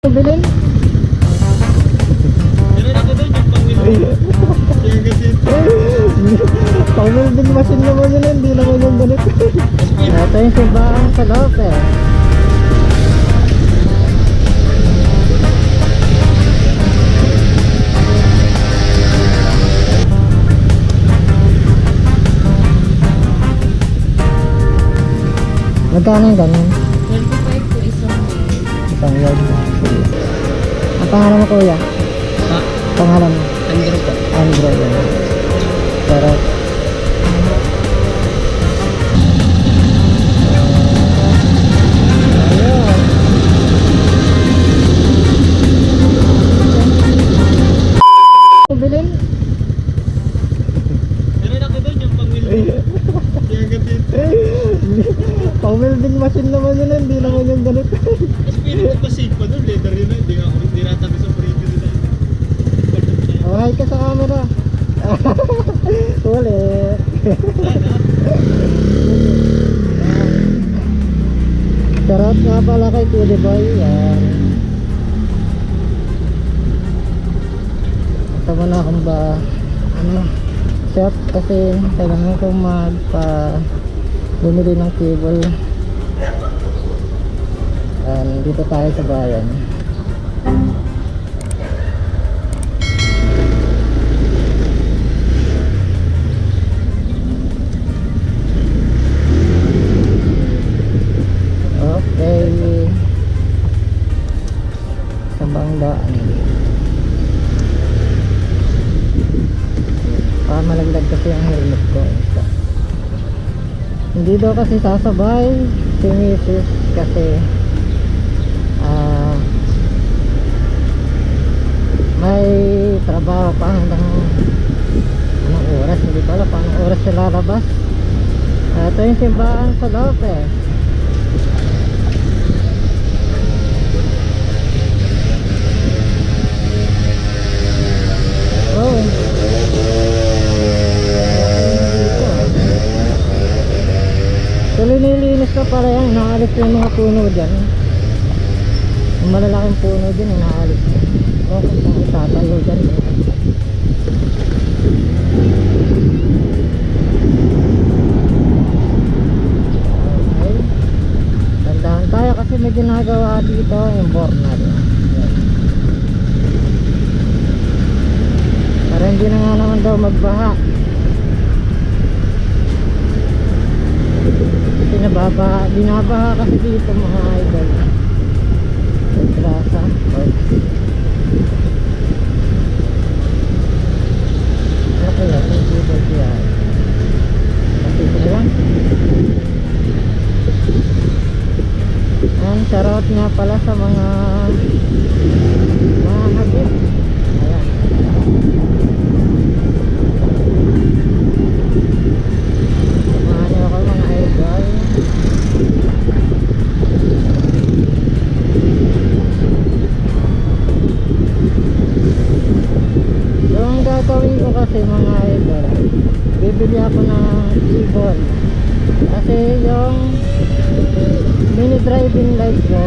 Pang-welding. Yung gasito. Pang-welding machine naman yun, hindi naman yung ganito. Ito yung simbahan sa Lopez. Magkano yung ganun? 25 po isang meal. Isang yard. Ang pangalan mo kuya? Ha? Pangalan mo? Andrew po. Android. yan. Kailangan ko magpa bumili ng cable. Yan, dito tayo sa bayan. Hindi daw kasi sasabay si Mrs. kasi ah may trabaho pa hanggang anong oras, hindi alam kung anong oras siya lalabas. Ah, ito yung simbahan sa Lopez. So linilinis ka pala yan, inaalis yung mga puno dyan. Yung malalaking puno dyan, inaalis. O kung saan itatayo dyan. Okay. Tandaan tayo kasi may ginagawa dito yung bornal. Yan. Para hindi na nga naman daw magbaha. Binabaha kasi dito mga idol. Grasa. Ano kaya? Ang charot nga pala sa mga mga hagit. Gagawin ko kasi mga idol, bibili ako ng ibon. Kasi yung mini driving light ko,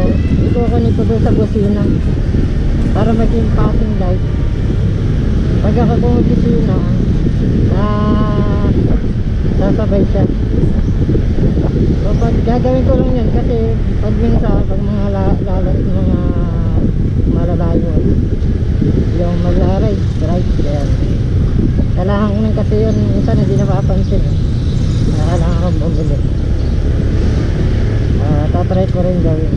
ikukunin ko doon sa busina para maging passing light. Pag ako bumisina, ah, sasabay siya. So pag gagawin ko lang yan kasi pag minsan, pag mga la, lalo, mga malalayo, yung mag-ride, ride. Kailangan ko nun kasi yun, minsan hindi napapansin. Eh. Kaya Kailangan ko bumili. Ah, tatry ko rin gawin.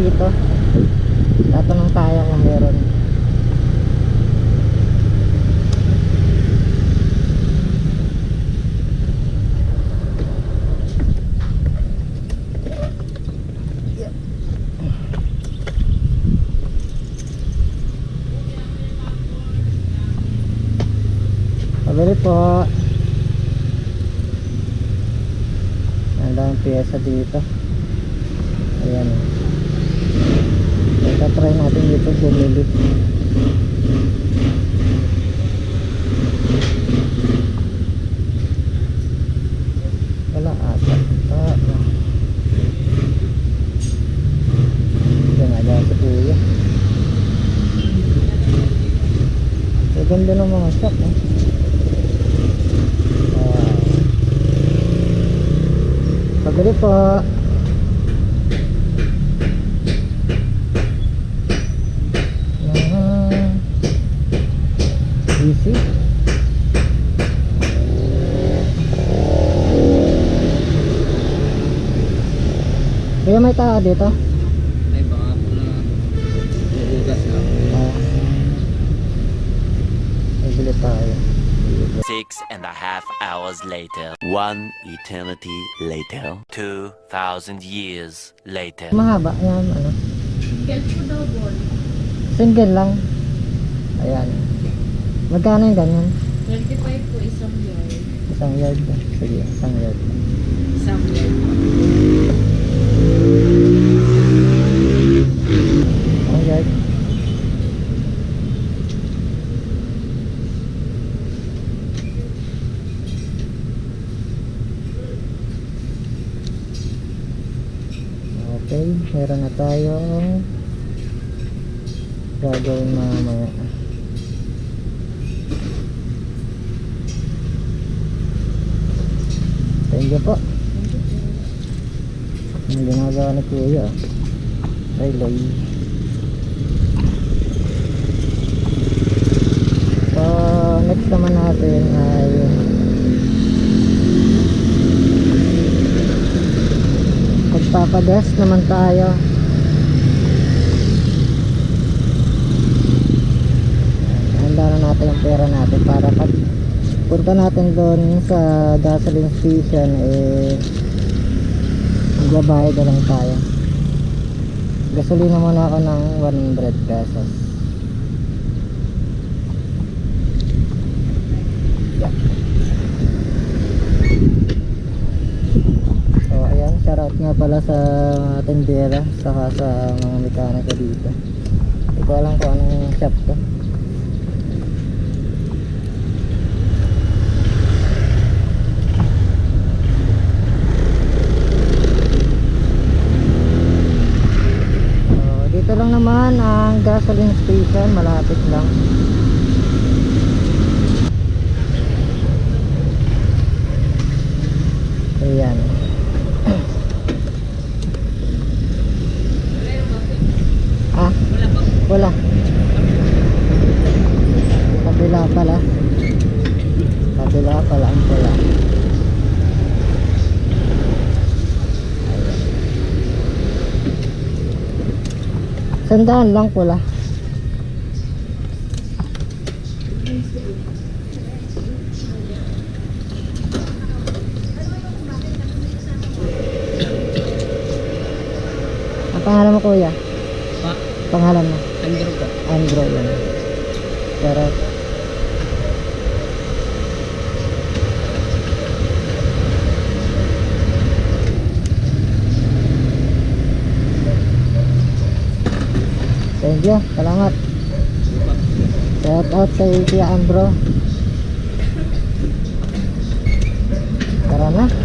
dito tatanong tayo kung meron Pabili po. Ang daming piyesa dito. Ito try natin dito bumili. Wala ata. Ah, ah. Yan nga dahil sa kuya. Ang ganda ng mga shop eh. Wow. Pabili po. Ah. Easy. Kaya may tao dito? Ay, baka po na huhugas lang. Ah. Bibili tayo. Six and a half hours later. One eternity later. Two thousand years later. Mahaba yan, ano. Single lang. Ayan. Magkano yung ganyan? 25 po isang yard. Isang yard. Sige, isang yard. Isang yard yard. Okay, meron na tayong gagawin mamaya. Thank you po. Ang ginagawa ni Kuya. Relay. So, next naman natin ay magpapagas naman tayo. Handa na natin yung pera natin para pag punta natin doon sa gasoline station eh magbabayad na lang tayo gasolina muna ako ng 100 pesos yeah. so ayan shoutout nga pala sa tendera saka sa mga mekaniko dito hindi ko alam kung anong shop to So, dito lang naman ang gasoline station, malapit lang. Ayan. ah, wala. Kabila pala. Kabila pala ang pula. Sandaan lang pula. Ang pangalan mo kuya? Pa, Pangalan mo? Andrew po. Andro yan. Pero Thank you. Salamat. Shout out kay Kuya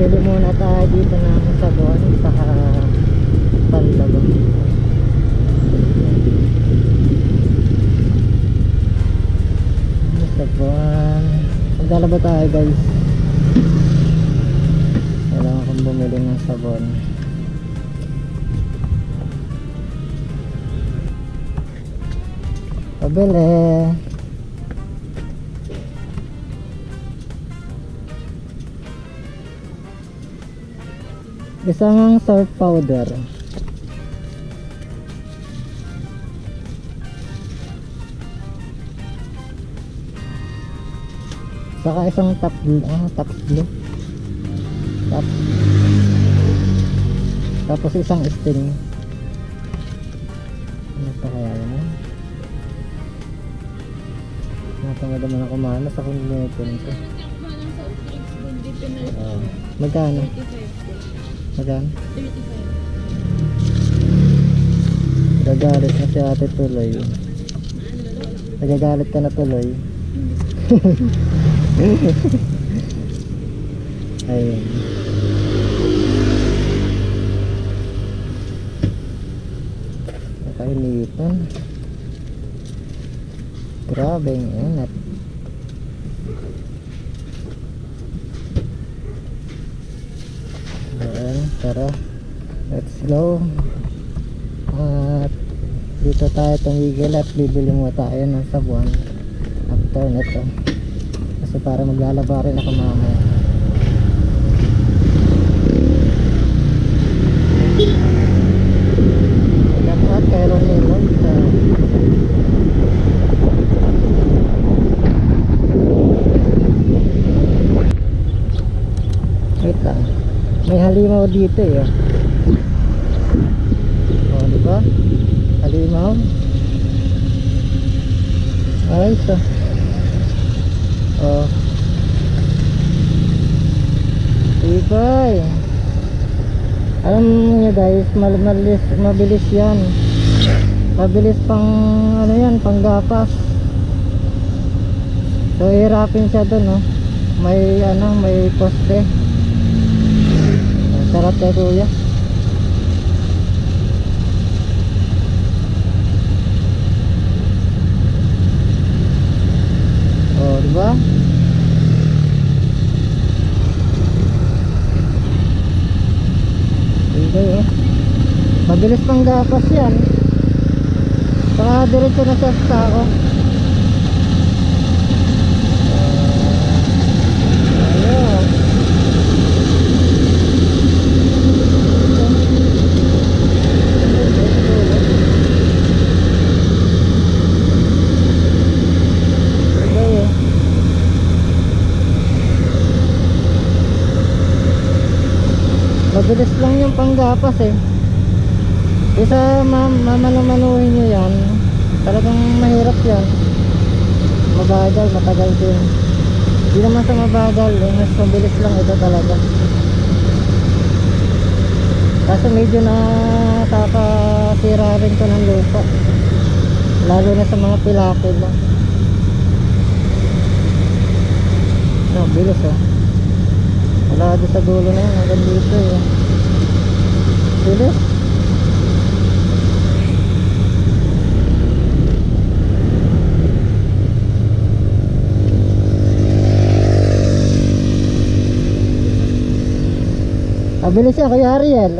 Bili muna tayo dito ng sabon saka panlabon. Sabon. Maglalaba tayo guys. Kailangan kong bumili ng sabon. Pabili. Pabili. Isang surf powder. Saka isang blue, ah, blue. Top. Tapos isang sting. Ano pa kaya yun? Natamad naman ako manas ako nito nito. Ah, magkano? 35 po. Magkano? 35. Nagagalit na si ate tuloy. Nagagalit ka na tuloy. Ayun. Nakainitan. Grabe ang inat. Ayan, tara. Let's go. At dito tayo tumigil at bibili mo tayo ng sabon after nito. Kasi para maglalaba rin ako mamaya. Lahat kay Ronilo sa Wait lang. May halimaw dito eh. Oh, di ba? Halimaw. Ayos ah. Oh. Ibay. Alam niyo guys, mal malis, mabilis yan. Mabilis pang ano yan, panggapas. So hirapin siya doon, no. May ano, may poste. Sarap kay kuya. Oh, di ba? Okay, eh. Mabilis pang gapas yan. Saka diretso na sa stako. Ayun. Okay, eh. Mabilis yung panggapas eh. Isa ma mamano-manuhin nyo yan, talagang mahirap yan. Mabagal, matagal din. Hindi naman sa mabagal, eh, mas mabilis lang ito talaga. Kaso medyo nakakasira rin to ng lupa. Lalo na sa mga pilapil lang. No, bilis oh. Wala sa dulo na yan, hanggang dito eh. Bilis. Abilis siya, Kuya Ariel.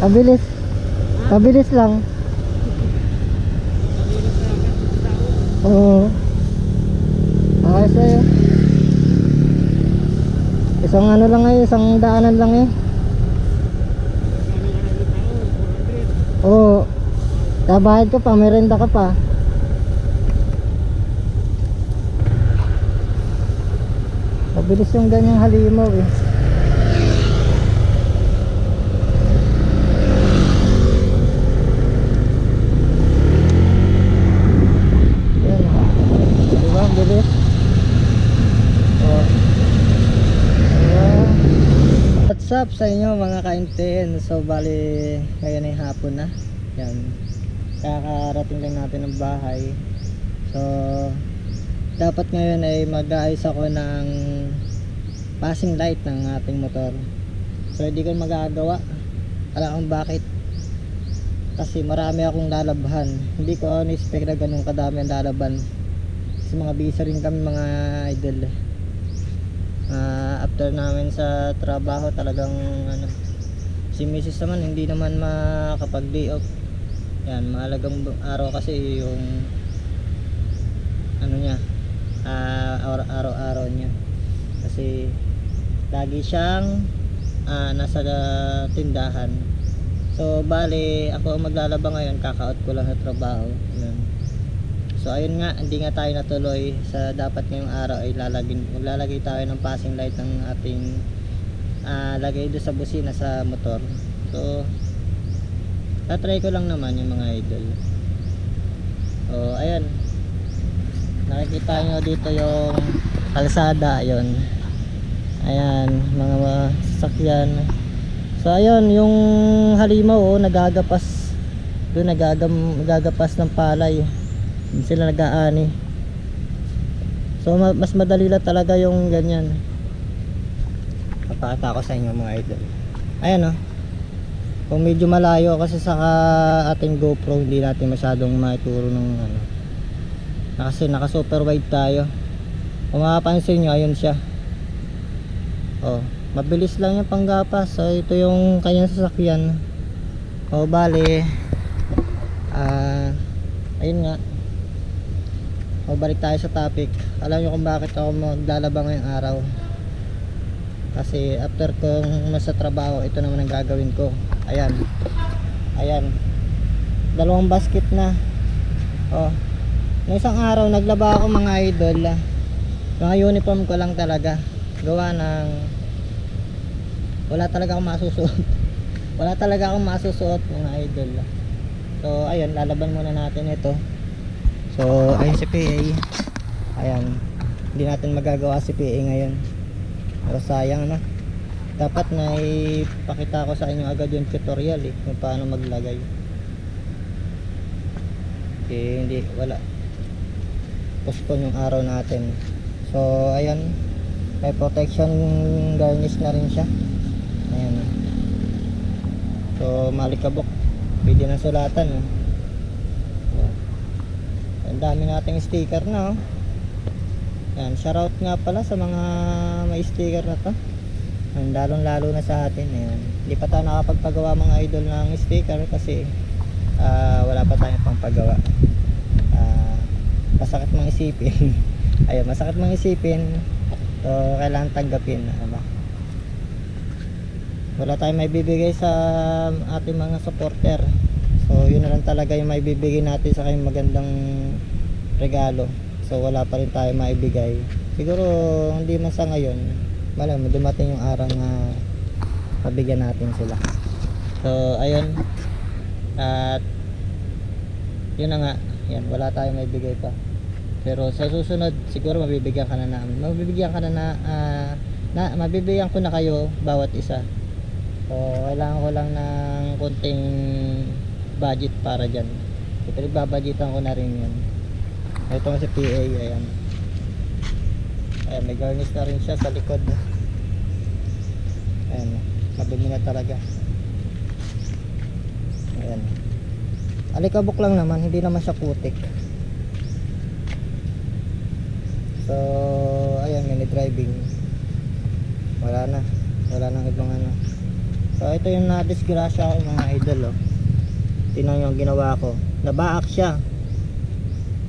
Abilis. Abilis lang. Oo. Ayos sa'yo. Isang ano lang eh, isang daanan lang eh. Oo. Tabayad ka pa, merenda ka pa. Mabilis yung ganyang halimaw eh. Bilis. Oh. What's up sa inyo mga kaintin? So bali ngayon ay hapon na. Yan. Kakarating lang natin ng bahay. So dapat ngayon ay mag-aayos ako ng passing light ng ating motor. So hindi ko magagawa. Alam kung bakit. Kasi marami akong lalabhan. Hindi ko on-expect na ganun kadami ang lalaban. Kasi mga bisa rin kami mga idol. Ah, after namin sa trabaho talagang ano si Mrs. naman hindi naman makapag day off yan mahalagang araw kasi yung ano niya araw- araw-araw niya kasi lagi siyang ah, nasa ah, tindahan so bali ako ang maglalaba ngayon kaka-out ko lang sa trabaho yun. So ayun nga, hindi nga tayo natuloy sa dapat ngayong araw ay lalagay, maglalagay tayo ng passing light ng ating ah, lagay doon sa busina sa motor. So tatry ko lang naman yung mga idol. So ayan. Nakikita nyo dito yung kalsada, ayun. Ayan, mga sasakyan. So ayun, yung halimaw oh, nagagapas doon nagagam nagagapas ng palay sila nag-aani so ma- mas madali lang talaga yung ganyan papakita ko sa inyo mga idol ayan o kung medyo malayo kasi sa ating GoPro hindi natin masyadong maituro ng ano. Kasi naka super wide tayo. Kung mapapansin nyo ayun siya. Oh mabilis lang yung panggapas so ito yung kanyang sasakyan. O bali ah ayun nga. O balik tayo sa topic. Alam nyo kung bakit ako maglalaba ngayong araw. Kasi after kong nasa trabaho ito naman ang gagawin ko ayan ayan dalawang basket na oh Nung isang araw naglaba ako mga idol ah. mga uniform ko lang talaga gawa ng wala talaga akong masusuot wala talaga akong masusuot mga idol ah. so ayun lalaban muna natin ito So, ayun si PA. Ayan. Hindi natin magagawa si PA ngayon. Pero sayang no. Dapat na ipakita ko sa inyo agad yung tutorial eh kung paano maglagay. Eh, hindi wala. Postpone yung araw natin. So, ayan. May protection garnish na rin siya. Ayan. So, malikabok. Pwede na sulatan. Oh. Ang dami nating sticker na oh. Yan, shoutout nga pala sa mga may sticker na to. Lalong lalo na sa atin. Ayan. Hindi pa tayo nakapagpagawa mga idol ng sticker kasi ah, wala pa tayong pangpagawa. Ah, masakit mang isipin. Ayun, masakit mang isipin. So, kailangan tanggapin. Ano? Wala tayong may bibigay sa ating mga supporter. So yun na lang talaga yung maibibigay natin sa kayong magandang regalo. So wala pa rin tayo maibigay. Siguro hindi man sa ngayon, malam dumating yung araw na mabigyan natin sila. So ayun. At yun na nga, yan wala tayong maibigay pa. Pero sa susunod siguro mabibigyan ka na namin. Mabibigyan ka na na, ah, na mabibigyan ko na kayo bawat isa. So kailangan ko lang ng konting budget para dyan so, pinagbabudgetan ko na rin yun ito nga si PA ayan ayan may garnish na rin siya sa likod. Ayan madumi na talaga. Ayan. Alikabok lang naman hindi naman siya putik. So ayan mini driving. Wala na wala nang ibang ano. So ito yung na-disgrasya ko mga idol oh. Tingnan nyo ang ginawa ko. Nabaak siya.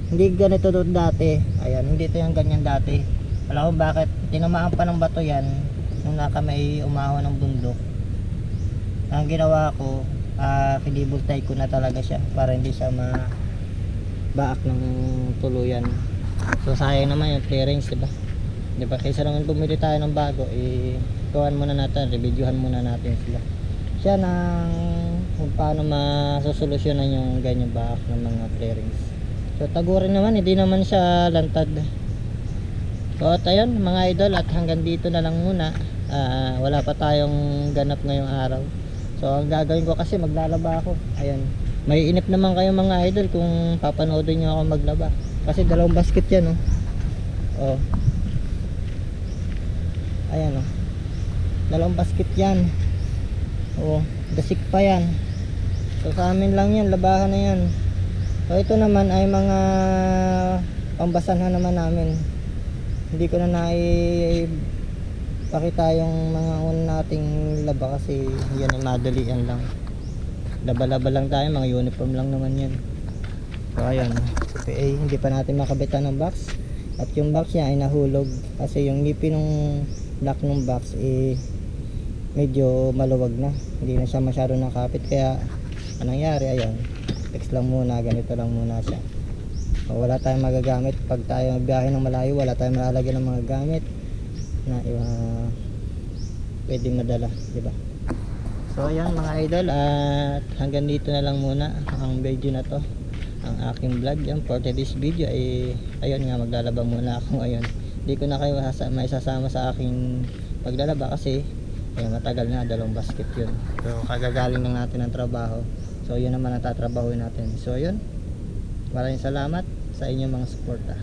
Hindi ganito doon dati. Ayan hindi ito yung ganyan dati alam ko bakit? Tinamaan pa ng bato yan nung naka may umahon ng bundok. Ang ginawa ko uh, kinibultay ko na talaga siya para hindi siya ma baak ng tuluyan. So sayang naman yung clearance diba diba kaysa naman bumili tayo ng bago eh gawan muna natin reviewhan muna natin sila. Siya ng kung paano masosolusyonan yung ganyan back ng mga clearings so tagurin naman hindi naman siya lantad so at ayun mga idol at hanggang dito na lang muna. Ah, wala pa tayong ganap ngayong araw. So ang gagawin ko kasi maglalaba ako. Ayan may inip naman kayo mga idol kung papanoodin nyo ako maglaba. Kasi dalawang basket yan oh, oh. ayan oh. Dalawang basket yan. Oh dasik pa yan. So sa amin lang yan labahan na yan. So ito naman ay mga pambasanhan naman namin hindi ko na nai pakita yung mga una nating laba kasi yan ay madalian lang. Laba-laba lang tayo mga uniform lang naman yan. So ayun. PA hindi pa natin makabitan ng box. At yung box niya ay nahulog. Kasi yung ngipin ng lock ng box eh medyo maluwag na. Hindi na siya masyado nakapit. Kaya anong nangyari? Ayun. Fix lang muna. Ganito lang muna siya wala tayong magagamit. Pag tayo biyahe ng malayo wala tayong malalagyan ng mga gamit na uh, pwedeng madala di ba? So ayan mga idol at hanggang dito na lang muna ang video na to. Ang aking vlog yan for today's video ay ayun nga maglalaba muna ako ngayon. Hindi ko na kayo masasa- maisasama sa aking paglalaba kasi ay matagal na dalawang basket yun. So kagagaling lang natin ng trabaho. So yun naman ang tatrabahuin natin. So yun. Maraming salamat sa inyong mga suporta